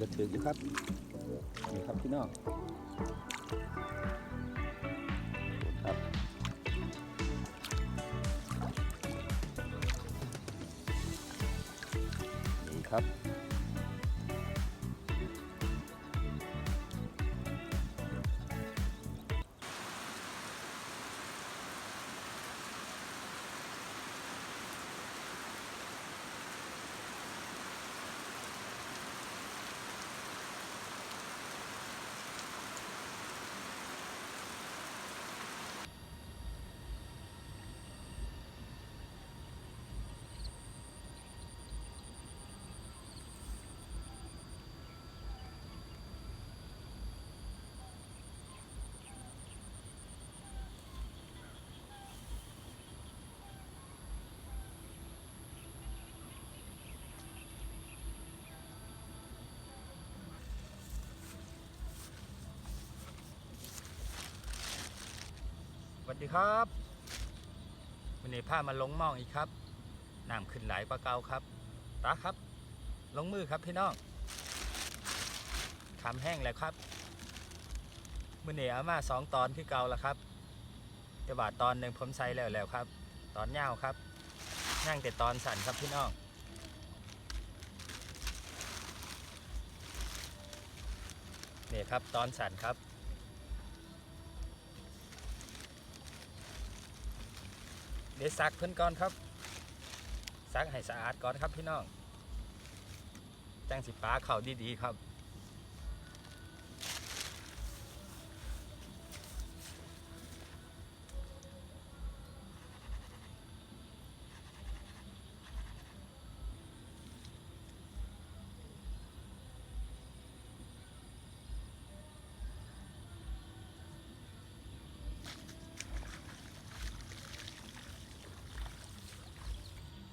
ก็ถืออยู่ครับนี่ครับพี่น้องครับนี่ครับ วัสดีครับวันนี้พามาลงมองอีกครับน้ำขึ้นไหลายกว่าเก่าครับตาครับ ลงมือครับพี่น้องทำแห้งแล้วครับมื่อนี้อามาสองตอนที่เก่าแล้วครับแต่ว่าตอนหนึ่งผมใส่แล้วแล้วครับ ตอนยาวครับนั่งแต่ตอนสั่นครับพี่น้องนี่ครับตอนสั่นครับ เดี๋ยวซักเพิ่นก่อนครับซักให้สะอาดก่อนครับพี่น้องจังสิป้าเข่าดีๆครับ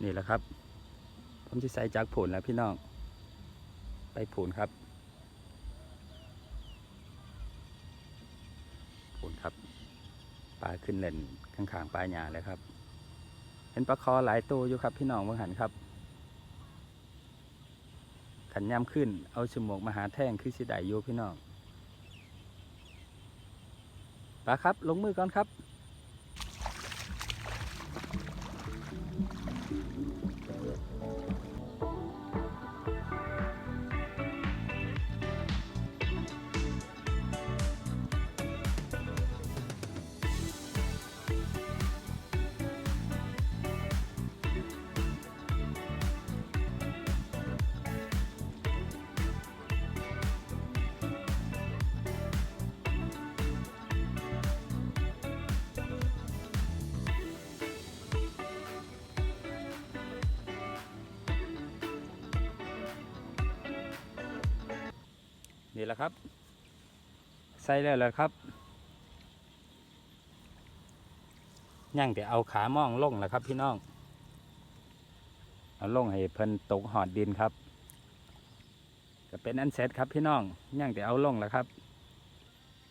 นี่แหละครับ ผมจะใส่จากผุนแล้วพี่น้อง ไปผุนครับผุนครับปลาขึ้นเล่นข้างๆปลาหญ้าเลยครับ เห็นปลาคอหลายตัวอยู่ครับ พี่น้องเมื่อหันครับขันย่ำขึ้น เอาฉมวกมาหาแท่งคือสิได้อยู่พี่น้องปลาครับ ลงมือก่อนครับ นี่แหละครับ ใส่แล้วแหละครับย่างแต่เอาขาม่องลงแหละครับ พี่น้อง เอาลงให้เพิ่นตกหอดดินครับก็เป็นอันเสร็จครับพี่น้องย่างแต่เอาลงแหละครับ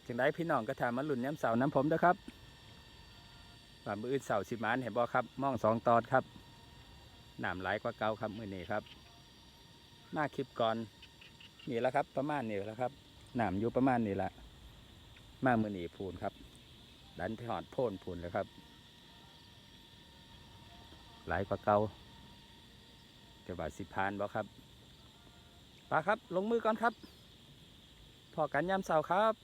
จึงได้พี่น้องก็ถามมาหลุ่นย้ำเสาน้ำผมด้วยครับว่ามืออื่นเสาสิมานเห็นบ่ครับม่องสองตอนครับหน้ำไหลกว่าเก่าครับมือนี้ครับมาคลิปก่อน นี่แหละครับ ประมาณนี้แหละครับหนามอยู่ประมาณนี้ละมามือหนีพูนครับ ดันที่หอดโพ่นพูนเลยครับ หลายกว่าเก่าจะบาดสิพานบ่ครับปลาครับ ลงมือก่อนครับ พอกันยามเสาครับ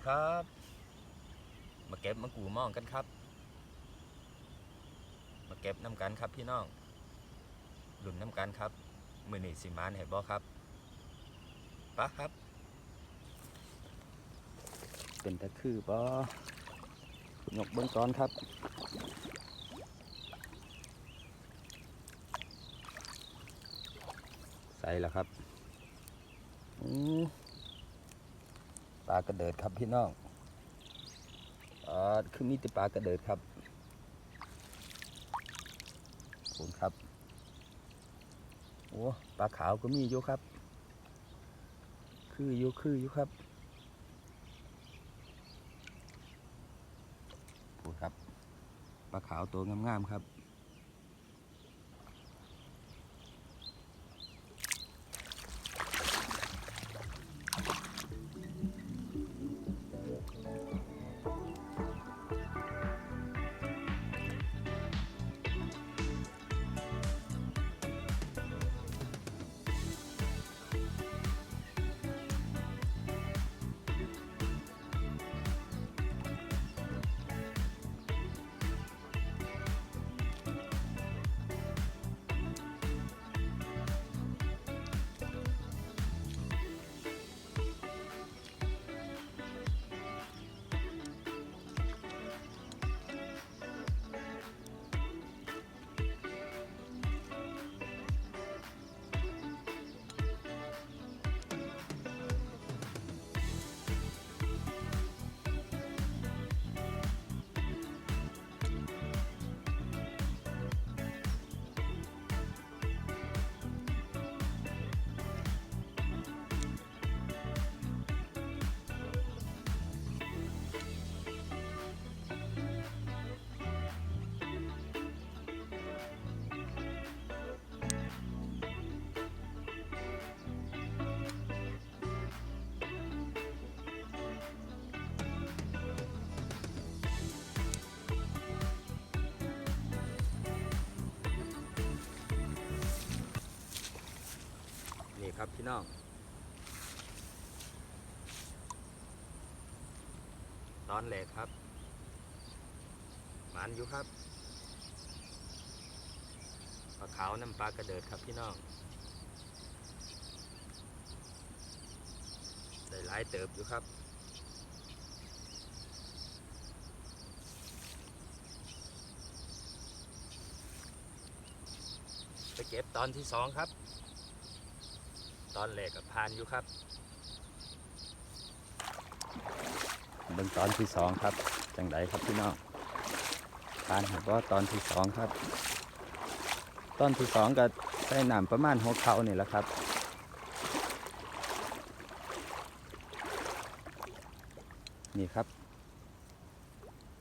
ดีครับ มาเก็บมะกูมองกันครับ มาเก็บน้ำกันครับพี่น้องหลุนน้ำกันครับมือนี่สิมานเห็นบ่ครับปะครับ เป็นตะคือบ่ยกเบิ้งก่อนครับใส่แล้วครับอืมป ลากระเดิดครับพี่น้องอ่าคือมีแต่ปลากระเดิดครับคุณครับโอ้ปลาขาวก็มีอยู่ครับ คืออยู่คืออยู่ครับพูดครับปลาขาวตัวงามๆครับ ครับพี่น้องตอนแหลกครับหมันอยู่ครับปลาขาวน้ำปลากระเดิดครับพี่น้องได้หลายเติบอยู่ครับไปเก็บตอนที่สองครับ ตอนแรกกับพานอยู่ครับเบิ่งตอนที่สองครับ จังไดครับพี่น้องพานหักว่าตอนที่สองครับ ตอนที่สองก็ใส่น้ำประมาณหัวเข่านี่แหละครับนี่ครับ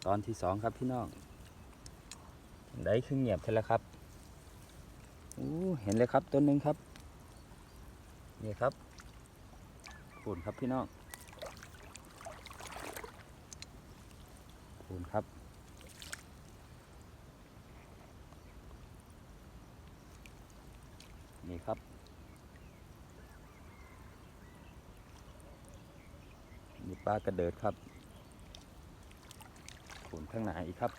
ตอนที่สองครับพี่น้องไดคือเงียบใช่แล้วครับอู้เห็นเลยครับต้นหนึ่งครับ นี่ครับปูนครับพี่น้องปูนครับ นี่ครับ มีปลากระเดิดครับปูนข้างหน้าอีกครับ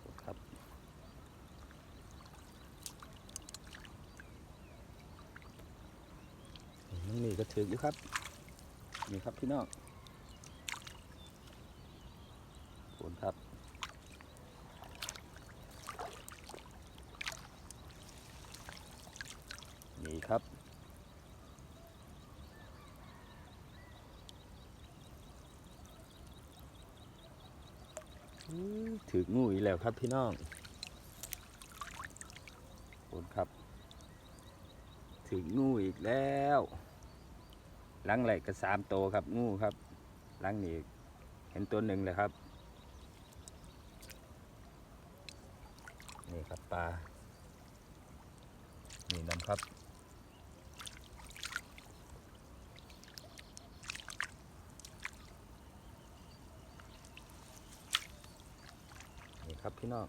ปูนครับ นี่นี่ก็ ถืออยู่ครับ นี่ครับพี่น้องขนครับนี่ครับอื้อถืองูอีกแล้วครับพี่น้องขนครับ ถึงงูอีกแล้ว หลังไหลก็สามโตวครับงูครับหลังนี้เห็นตัวหนึ่งเลยครับ นี่ครับปลานี่น้ำครับนี่ครับพี่น้อง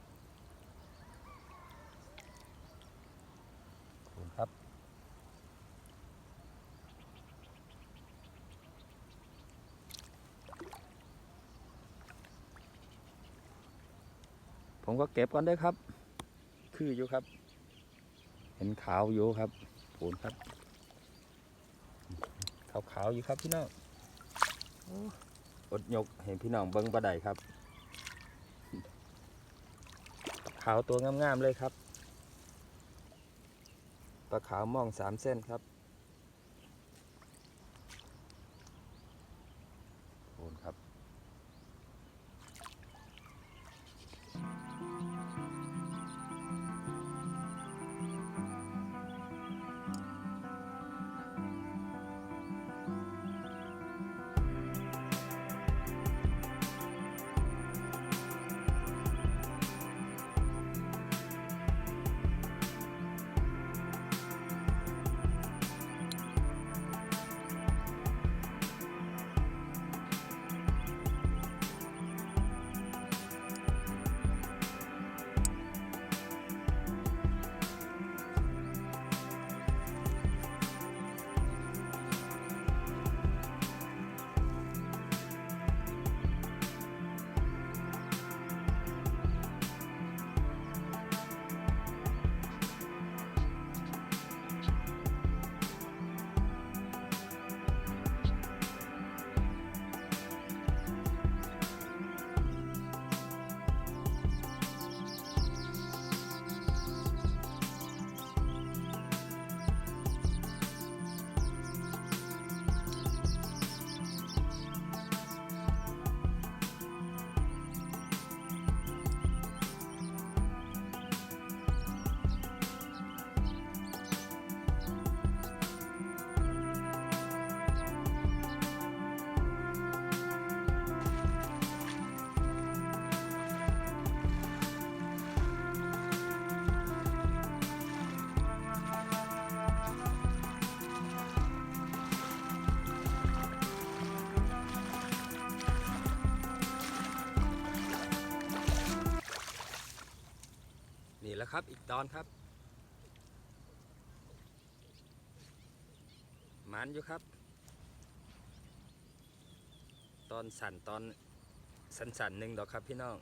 ขอบคุณครับ ผมก็เก็บก่อนได้ครับ คืออยู่ครับ เห็นขาวอยู่ครับผูนครับ ขาวขาวๆอยู่ครับพี่น้องอดยกเห็นพี่น้องเบิ้งบะไดครับ ขาวตัวงามๆเลยครับปลาขาวมองสามเส้นครับ ครับ อีกตอนครับหมันอยู่ครับ ตอนสั่นตอนสันสันๆหนึ่งดอกครับพี่น้อง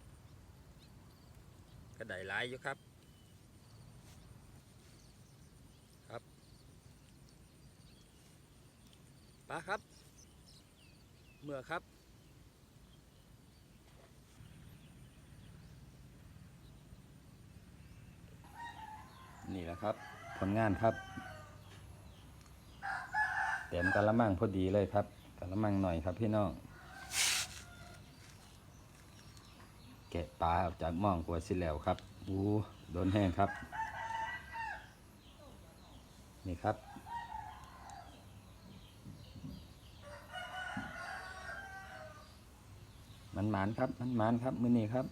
กระไดหลายอยู่ครับ ครับปลาครับ เมื่อครับ นี่แหละครับ ผลงานครับเต็มกะละมังพอดีเลยครับกะละมังหน่อยครับพี่น้องแกะปลาออกจากหม่องกว่าสิแล้วครับอู้โดนแห้งครับ นี่ครับมันหมานครับ มันหมานครับ มือนี้ครับ